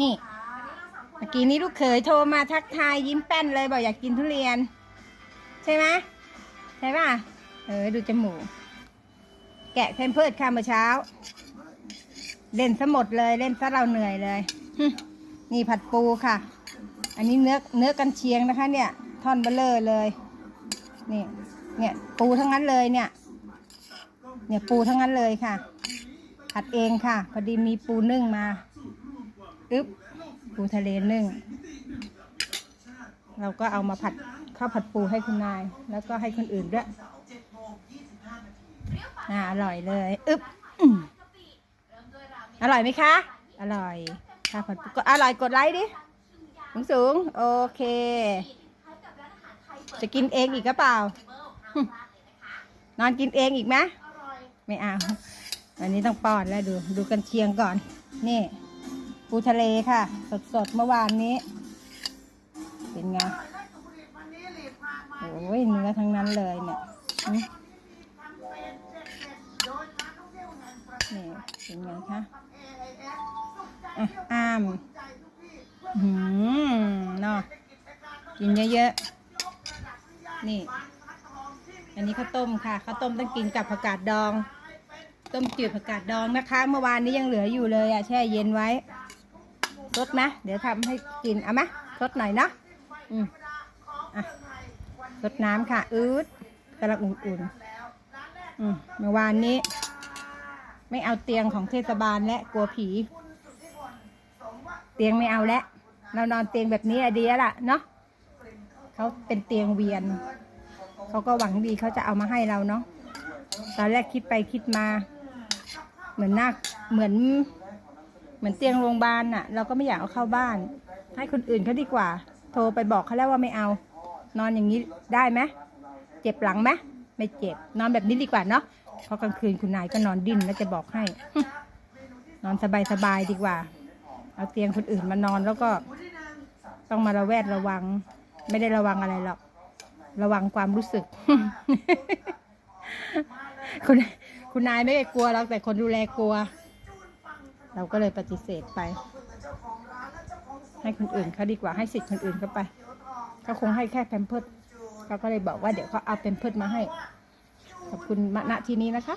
นี่ เมื่อกี้นี้ลูกเขยโทรมาทักทายยิ้มแป้นเลยบอกอยากกินทุเรียน ใช่ไหมใช่ป่ะ เออดูจมูก แกะเพมเพิร์ดค่ะเมื่อเช้า เล่นซะหมดเลยเล่นซะเราเหนื่อยเลยนี่ผัดปูค่ะ อันนี้เนื้อเนื้อกันเชียงนะคะ เนี่ย ท่อนเบลเลอร์เลย นี่ เนี่ย ปูทั้งนั้นเลยเนี่ย เนี่ยปูทั้งนั้นเลยค่ะผัดเองค่ะ พอดีมีปูนึ่งมา อึ๊บปูทะเลนึ่ง เราก็เอามาผัดข้าวผัดปูให้คุณนาย แล้วก็ให้คนอื่นด้วยอ่าอร่อยเลยอึ๊บอื้ออร่อยไหมคะ อร่อยข้าวผัดปูก็อร่อยกดไลค์ดิสูงสูงโอเค จะกินเองอีกก็เปล่า นอนกินเองอีกไหมไม่เอาอันนี้ต้องป้อนแล้วดูดูกันเชียงก่อน นี่ ปูทะเลค่ะ สดสดเมื่อวานนี้ เป็นไงโอ้ยเนื้อทั้งนั้นเลยเนี่ยนี่เป็นไงคะอะอ้ามหืมเนาะกินเยอะๆ นี่ อันนี้ข้าวต้มค่ะข้าวต้มต้องกินกับผักกาดดอง ต้มจืดผักกาดดองนะคะ เมื่อวานนี้ยังเหลืออยู่เลยอะแช่เย็นไว้ สดไหมเดี๋ยวทำให้กินเอาไหมสดหน่อยเนาะอืมอะสดน้ำค่ะ อืดกำลังอุ่นๆอืมเมื่อวานนี้ ไม่เอาเตียงของเทศบาลและกลัวผี เตียงไม่เอาแล้วเรานอนเตียงแบบนี้อะดีแล้วล่ะเนาะเขาเป็นเตียงเวียนเขาก็หวังดีเขาจะเอามาให้เราเนาะตอนแรกคิดไปคิดมา เหมือนนักเหมือน เหมือนเตียงโรงพยาบาลน่ะ เราก็ไม่อยากเอาเข้าบ้าน ให้คนอื่นเขาดีกว่า โทรไปบอกเขาแล้วว่าไม่เอา นอนอย่างนี้ได้ไหมเจ็บหลังไหมไม่เจ็บ นอนแบบนี้ดีกว่าเนาะเพราะกลางคืนคุณนายก็นอนดิ้นแล้วจะบอกให้ นอนสบายๆดีกว่า เอาเตียงคนอื่นมานอนแล้วก็ ต้องมาระแวดระวัง ไม่ได้ระวังอะไรหรอก ระวังความรู้สึก คุณคุณนายไม่ได้กลัวหรอกแต่คนดูแลกลัว เราก็เลยปฏิเสธไป ให้คนอื่นเขาดีกว่าให้สิทธิ์คนอื่นเขาไปเขาคงให้แค่แพมเพิร์ดเขาก็เลยบอกว่าเดี๋ยวเขาเอาแพมเพิร์ดมาให้ขอบคุณมาณที่นี้นะคะ